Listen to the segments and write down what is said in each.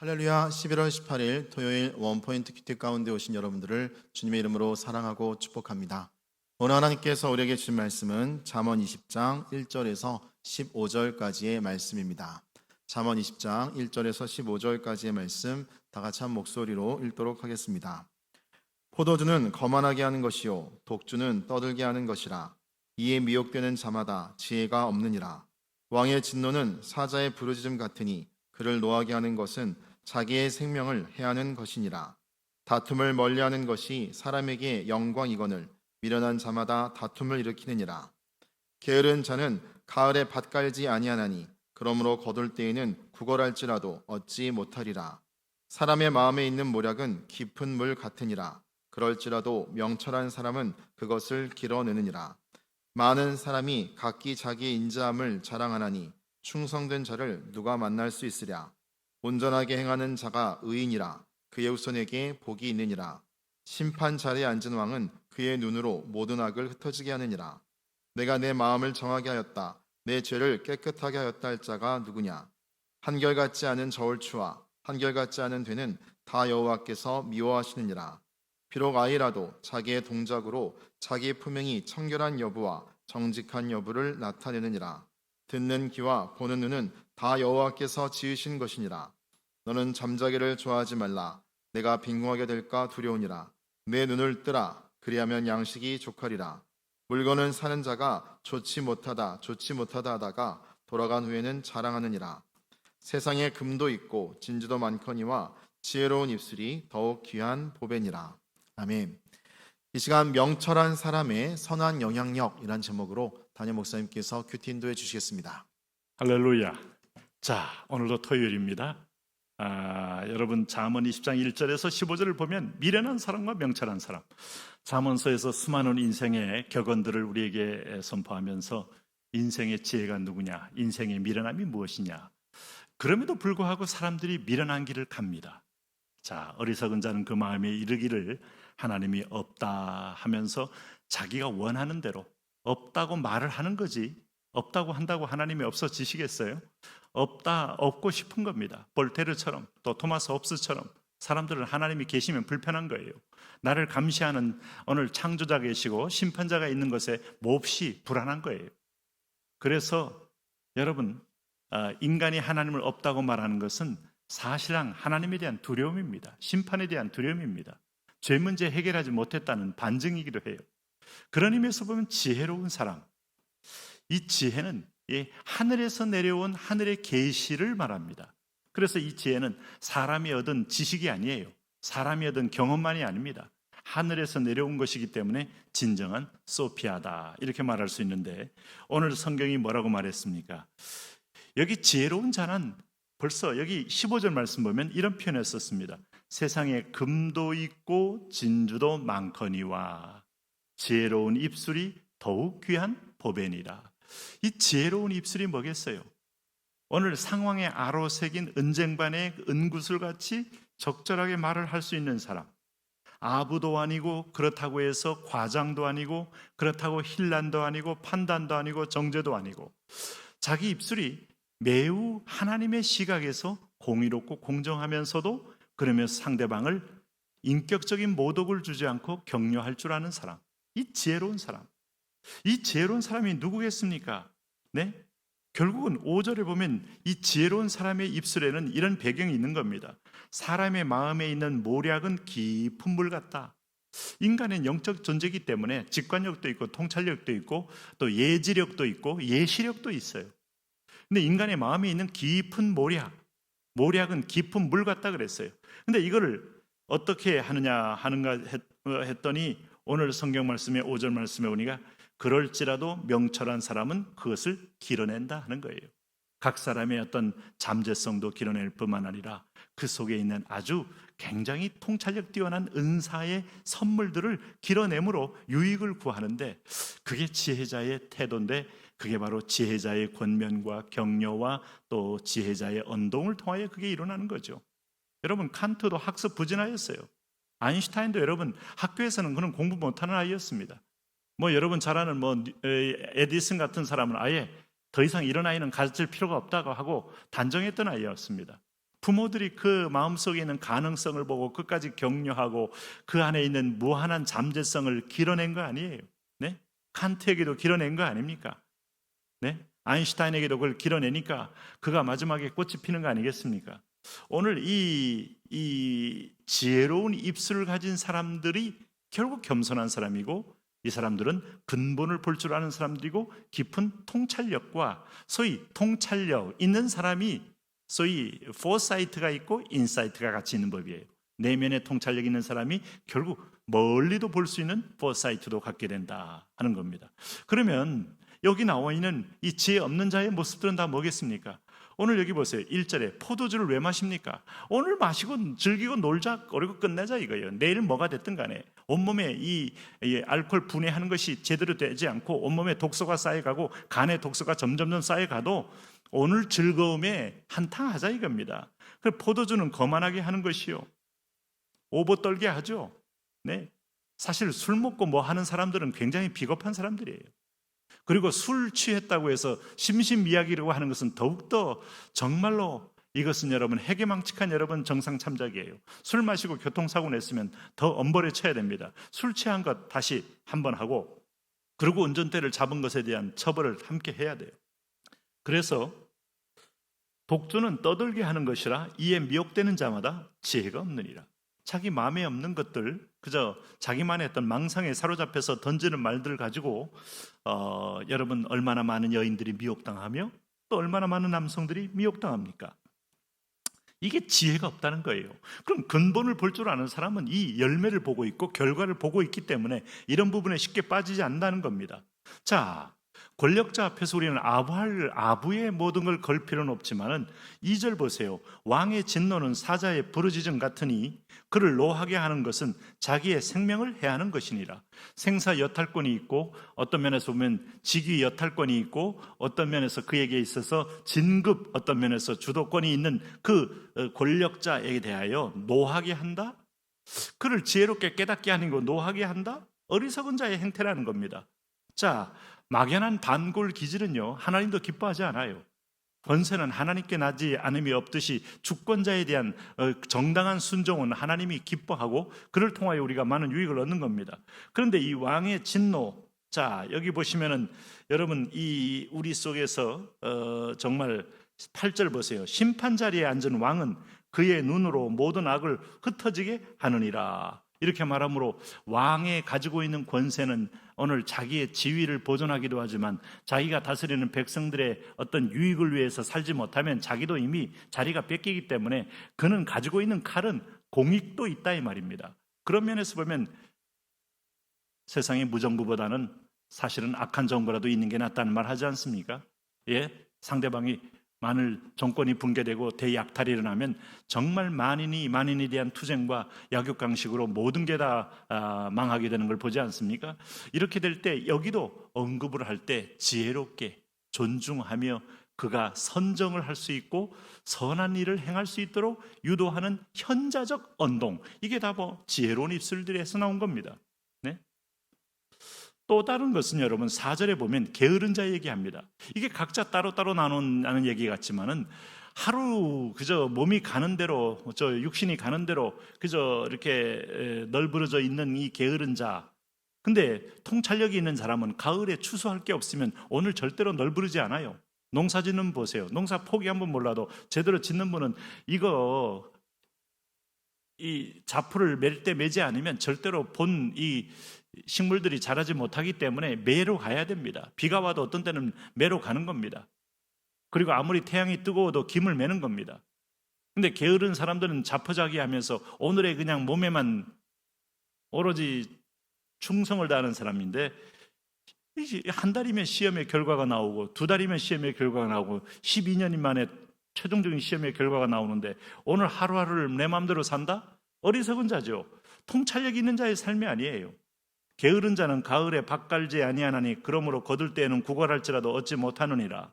할렐루야 11월 18일 토요일 원포인트 큐티 가운데 오신 여러분들을 주님의 이름으로 사랑하고 축복합니다. 오늘 하나님께서 우리에게 주신 말씀은 잠언 20장 1절에서 15절까지의 말씀입니다. 잠언 20장 1절에서 15절까지의 말씀 다 같이 한 목소리로 읽도록 하겠습니다. 포도주는 거만하게 하는 것이요 독주는 떠들게 하는 것이라 이에 미혹되는 자마다 지혜가 없느니라 왕의 진노는 사자의 부르짖음 같으니 그를 노하게 하는 것은 자기의 생명을 해하는 것이니라. 다툼을 멀리하는 것이 사람에게 영광이거늘 미련한 자마다 다툼을 일으키느니라. 게으른 자는 가을에 밭 갈지 아니하나니 그러므로 거둘 때에는 구걸할지라도 얻지 못하리라. 사람의 마음에 있는 모략은 깊은 물 같으니라. 그럴지라도 명철한 사람은 그것을 길어내느니라. 많은 사람이 각기 자기의 인자함을 자랑하나니 충성된 자를 누가 만날 수 있으랴 온전하게 행하는 자가 의인이라 그의 후손에게 복이 있느니라. 심판 자리에 앉은 왕은 그의 눈으로 모든 악을 흩어지게 하느니라. 내가 내 마음을 정하게 하였다. 내 죄를 깨끗하게 하였다 할 자가 누구냐? 한결같지 않은 저울추와 한결같지 않은 되는 다 여호와께서 미워하시느니라. 비록 아이라도 자기의 동작으로 자기 품행이 청결한 여부와 정직한 여부를 나타내느니라. 듣는 귀와 보는 눈은 다 여호와께서 지으신 것이니라. 너는 잠자기를 좋아하지 말라. 내가 빈궁하게 될까 두려우니라. 내 눈을 뜨라. 그리하면 양식이 족하리라. 물건은 사는 자가 좋지 못하다 좋지 못하다 하다가 돌아간 후에는 자랑하느니라. 세상에 금도 있고 진주도 많거니와 지혜로운 입술이 더욱 귀한 보배니라. 아멘. 이 시간 명철한 사람의 선한 영향력이란 제목으로 담임 목사님께서 큐티 인도해 주시겠습니다. 할렐루야. 자, 오늘도 토요일입니다. 아, 여러분 잠언 20장 1절에서 15절을 보면 미련한 사람과 명철한 사람. 잠언서에서 수많은 인생의 격언들을 우리에게 선포하면서 인생의 지혜가 누구냐, 인생의 미련함이 무엇이냐. 그럼에도 불구하고 사람들이 미련한 길을 갑니다. 자, 어리석은 자는 그 마음에 이르기를 하나님이 없다 하면서 자기가 원하는 대로 없다고 말을 하는 거지. 없다고 한다고 하나님이 없어지시겠어요? 없다, 없고 싶은 겁니다. 볼테르처럼 또 토마스 홉스처럼 사람들은 하나님이 계시면 불편한 거예요. 나를 감시하는 오늘 창조자 계시고 심판자가 있는 것에 몹시 불안한 거예요. 그래서 여러분, 아, 인간이 하나님을 없다고 말하는 것은 사실상 하나님에 대한 두려움입니다. 심판에 대한 두려움입니다. 죄 문제 해결하지 못했다는 반증이기도 해요. 그런 의미에서 보면 지혜로운 사람. 이 지혜는 하늘에서 내려온 하늘의 계시를 말합니다. 그래서 이 지혜는 사람이 얻은 지식이 아니에요. 사람이 얻은 경험만이 아닙니다. 하늘에서 내려온 것이기 때문에 진정한 소피아다. 이렇게 말할 수 있는데 오늘 성경이 뭐라고 말했습니까? 여기 지혜로운 자는 벌써 여기 15절 말씀 보면 이런 표현을 썼습니다. 세상에 금도 있고 진주도 많거니와 지혜로운 입술이 더욱 귀한 보배니라. 이 지혜로운 입술이 뭐겠어요? 오늘 상황에 아로새긴 은쟁반의 은구슬 같이 적절하게 말을 할 수 있는 사람. 아부도 아니고 그렇다고 해서 과장도 아니고 그렇다고 힐란도 아니고 판단도 아니고 정죄도 아니고 자기 입술이 매우 하나님의 시각에서 공의롭고 공정하면서도 그러면서 상대방을 인격적인 모독을 주지 않고 격려할 줄 아는 사람. 이 지혜로운 사람. 이 지혜로운 사람이 누구겠습니까? 네? 결국은 5절에 보면 이 지혜로운 사람의 입술에는 이런 배경이 있는 겁니다. 사람의 마음에 있는 모략은 깊은 물 같다. 인간은 영적 존재이기 때문에 직관력도 있고 통찰력도 있고 또 예지력도 있고 예시력도 있어요. 근데 인간의 마음에 있는 깊은 모략, 모략은 깊은 물 같다 그랬어요. 근데 이거를 어떻게 하느냐 하는가 했더니 오늘 성경 말씀에 5절 말씀에 오니까 그럴지라도 명철한 사람은 그것을 길어낸다 하는 거예요. 각 사람의 어떤 잠재성도 길어낼 뿐만 아니라 그 속에 있는 아주 굉장히 통찰력 뛰어난 은사의 선물들을 길어내므로 유익을 구하는데 그게 지혜자의 태도인데 그게 바로 지혜자의 권면과 격려와 또 지혜자의 언동을 통하여 그게 일어나는 거죠. 여러분 칸트도 학습 부진하였어요. 아인슈타인도 여러분 학교에서는 그런 공부 못하는 아이였습니다. 뭐 여러분 잘 아는 뭐 에디슨 같은 사람은 아예 더 이상 이런 아이는 가르칠 필요가 없다고 하고 단정했던 아이였습니다. 부모들이 그 마음속에 있는 가능성을 보고 끝까지 격려하고 그 안에 있는 무한한 잠재성을 길어낸 거 아니에요. 네? 칸트에게도 길어낸 거 아닙니까? 네? 아인슈타인에게도 그걸 길어내니까 그가 마지막에 꽃이 피는 거 아니겠습니까? 오늘 이, 이 지혜로운 입술을 가진 사람들이 결국 겸손한 사람이고 이 사람들은 근본을 볼 줄 아는 사람들이고 깊은 통찰력과 소위 통찰력 있는 사람이 소위 포사이트가 있고 인사이트가 같이 있는 법이에요. 내면의 통찰력 있는 사람이 결국 멀리도 볼 수 있는 포사이트도 갖게 된다 하는 겁니다. 그러면 여기 나와 있는 이 지혜 없는 자의 모습들은 다 뭐겠습니까? 오늘 여기 보세요. 1절에 포도주를 왜 마십니까? 오늘 마시고 즐기고 놀자 그리고 끝내자 이거예요. 내일 뭐가 됐든 간에 온몸에 이, 이 알코올 분해하는 것이 제대로 되지 않고 온몸에 독소가 쌓여가고 간에 독소가 점점점 쌓여가도 오늘 즐거움에 한탕하자 이겁니다. 그 포도주는 거만하게 하는 것이요. 오버 떨게 하죠. 네. 사실 술 먹고 뭐 하는 사람들은 굉장히 비겁한 사람들이에요. 그리고 술 취했다고 해서 심신미약이라고 하는 것은 더욱더 정말로 이것은 여러분 해괴망측한 여러분 정상 참작이에요. 술 마시고 교통사고 냈으면 더 엄벌에 쳐야 됩니다. 술 취한 것 다시 한번 하고 그리고 운전대를 잡은 것에 대한 처벌을 함께 해야 돼요. 그래서 독주는 떠들게 하는 것이라 이에 미혹되는 자마다 지혜가 없느니라. 자기 마음에 없는 것들 그저 자기만의 어떤 망상에 사로잡혀서 던지는 말들을 가지고 어, 여러분 얼마나 많은 여인들이 미혹당하며 또 얼마나 많은 남성들이 미혹당합니까? 이게 지혜가 없다는 거예요. 그럼 근본을 볼 줄 아는 사람은 이 열매를 보고 있고 결과를 보고 있기 때문에 이런 부분에 쉽게 빠지지 않는다는 겁니다. 자, 권력자 앞에서 우리는 아부할 아부의 모든 걸 걸 필요는 없지만은 2절 보세요. 왕의 진노는 사자의 부르짖음 같으니 그를 노하게 하는 것은 자기의 생명을 해하는 것이니라. 생사 여탈권이 있고 어떤 면에서 보면 직위 여탈권이 있고 어떤 면에서 그에게 있어서 진급 어떤 면에서 주도권이 있는 그 어, 권력자에 대하여 노하게 한다. 그를 지혜롭게 깨닫게 하는 거 노하게 한다. 어리석은 자의 행태라는 겁니다. 자, 막연한 반골 기질은요, 하나님도 기뻐하지 않아요. 권세는 하나님께 나지 않음이 없듯이 주권자에 대한 어, 정당한 순종은 하나님이 기뻐하고 그를 통하여 우리가 많은 유익을 얻는 겁니다. 그런데 이 왕의 진노, 자 여기 보시면은 여러분 이 우리 속에서 어, 정말 8절 보세요. 심판 자리에 앉은 왕은 그의 눈으로 모든 악을 흩어지게 하느니라. 이렇게 말하므로 왕의 가지고 있는 권세는 오늘 자기의 지위를 보존하기도 하지만 자기가 다스리는 백성들의 어떤 유익을 위해서 살지 못하면 자기도 이미 자리가 뺏기기 때문에 그는 가지고 있는 칼은 공익도 있다 이 말입니다. 그런 면에서 보면 세상의 무정부보다는 사실은 악한 정부라도 있는 게 낫다는 말 하지 않습니까? 예, 상대방이 만일 정권이 붕괴되고 대약탈이 일어나면 정말 만인이 만인에 대한 투쟁과 약육강식으로 모든 게 다 망하게 되는 걸 보지 않습니까? 이렇게 될 때 여기도 언급을 할 때 지혜롭게 존중하며 그가 선정을 할 수 있고 선한 일을 행할 수 있도록 유도하는 현자적 언동 이게 다 뭐 지혜로운 입술들에서 나온 겁니다. 네? 또 다른 것은 여러분 4절에 보면 게으른 자 얘기합니다. 이게 각자 따로따로 나눈다는 얘기 같지만은 하루 그저 몸이 가는 대로 저 육신이 가는 대로 그저 이렇게 널브러져 있는 이 게으른 자. 근데 통찰력이 있는 사람은 가을에 추수할 게 없으면 오늘 절대로 널브르지 않아요. 농사 짓는 보세요. 농사 포기 한 번 몰라도 제대로 짓는 분은 이거 이 자풀을 맬 때 매지 않으면 절대로 본 이 식물들이 자라지 못하기 때문에 매로 가야 됩니다. 비가 와도 어떤 때는 매로 가는 겁니다. 그리고 아무리 태양이 뜨거워도 김을 매는 겁니다. 근데 게으른 사람들은 자포자기 하면서 오늘의 그냥 몸에만 오로지 충성을 다하는 사람인데 한 달이면 시험의 결과가 나오고 두 달이면 시험의 결과가 나오고 12년 만에 최종적인 시험의 결과가 나오는데 오늘 하루하루를 내 마음대로 산다? 어리석은 자죠. 통찰력 있는 자의 삶이 아니에요. 게으른 자는 가을에 밭갈지 아니하나니 그러므로 거둘 때에는 구걸할지라도 얻지 못하느니라.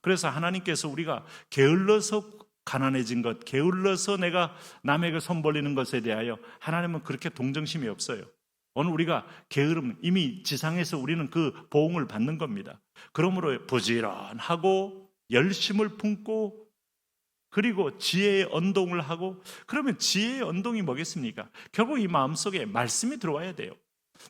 그래서 하나님께서 우리가 게을러서 가난해진 것, 게을러서 내가 남에게 손 벌리는 것에 대하여 하나님은 그렇게 동정심이 없어요. 오늘 우리가 게으름 이미 지상에서 우리는 그 보응을 받는 겁니다. 그러므로 부지런하고 열심을 품고 그리고 지혜의 언동을 하고 그러면 지혜의 언동이 뭐겠습니까? 결국 이 마음속에 말씀이 들어와야 돼요.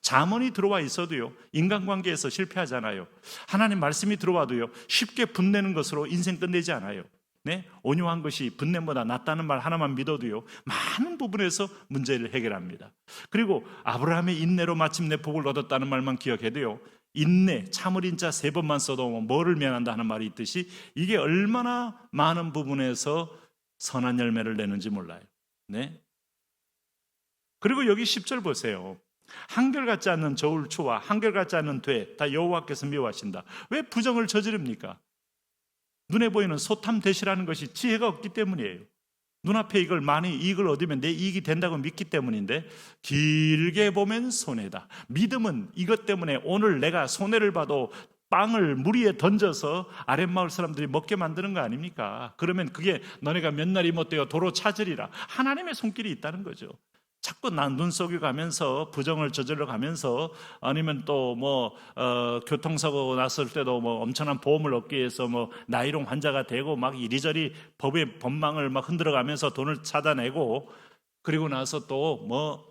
자문이 들어와 있어도요. 인간관계에서 실패하잖아요. 하나님 말씀이 들어와도요. 쉽게 분내는 것으로 인생 끝내지 않아요. 네? 온유한 것이 분냄보다 낫다는 말 하나만 믿어도요. 많은 부분에서 문제를 해결합니다. 그리고 아브라함의 인내로 마침내 복을 얻었다는 말만 기억해도요. 인내, 참을 인 자 세 번만 써도 뭐를 면한다 하는 말이 있듯이 이게 얼마나 많은 부분에서 선한 열매를 내는지 몰라요. 네. 그리고 여기 10절 보세요. 한결같지 않는 저울 초와 한결같지 않는 돼다 여호와께서 미워하신다. 왜 부정을 저지릅니까? 눈에 보이는 소탐 대시라는 것이 지혜가 없기 때문이에요. 눈앞에 이걸 많이 이익을 얻으면 내 이익이 된다고 믿기 때문인데 길게 보면 손해다. 믿음은 이것 때문에 오늘 내가 손해를 봐도 빵을 물 위에 던져서 아랫마을 사람들이 먹게 만드는 거 아닙니까? 그러면 그게 너네가 몇 날이 못되어 도로 찾으리라. 하나님의 손길이 있다는 거죠. 자꾸 난 눈속에 가면서 부정을 저질러 가면서 아니면 또뭐 교통사고 났을 때도 뭐 엄청난 보험을 얻기 위해서 뭐 나이롱 환자가 되고 막 이리저리 법의 법망을 막 흔들어 가면서 돈을 찾아내고 그리고 나서 또뭐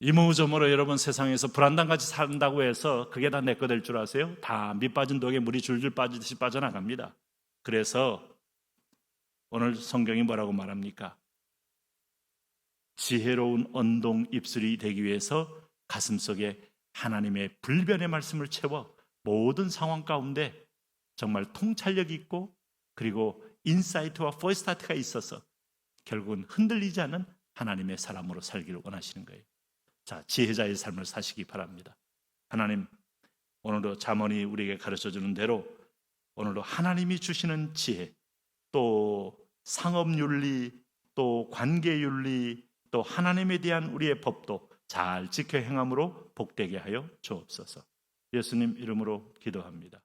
이모저모로 여러분 세상에서 불안당같이 산다고 해서 그게 다 내 거 될 줄 아세요? 다 밑 빠진 독에 물이 줄줄 빠지듯이 빠져나갑니다. 그래서 오늘 성경이 뭐라고 말합니까? 지혜로운 언동 입술이 되기 위해서 가슴 속에 하나님의 불변의 말씀을 채워 모든 상황 가운데 정말 통찰력 있고 그리고 인사이트와 포스타트가 있어서 결국은 흔들리지 않는 하나님의 사람으로 살기를 원하시는 거예요. 자, 지혜자의 삶을 사시기 바랍니다. 하나님, 오늘도 잠언이 우리에게 가르쳐 주는 대로 오늘도 하나님이 주시는 지혜, 또 상업윤리, 또 관계윤리, 또 하나님에 대한 우리의 법도 잘 지켜 행함으로 복되게 하여 주옵소서. 예수님 이름으로 기도합니다.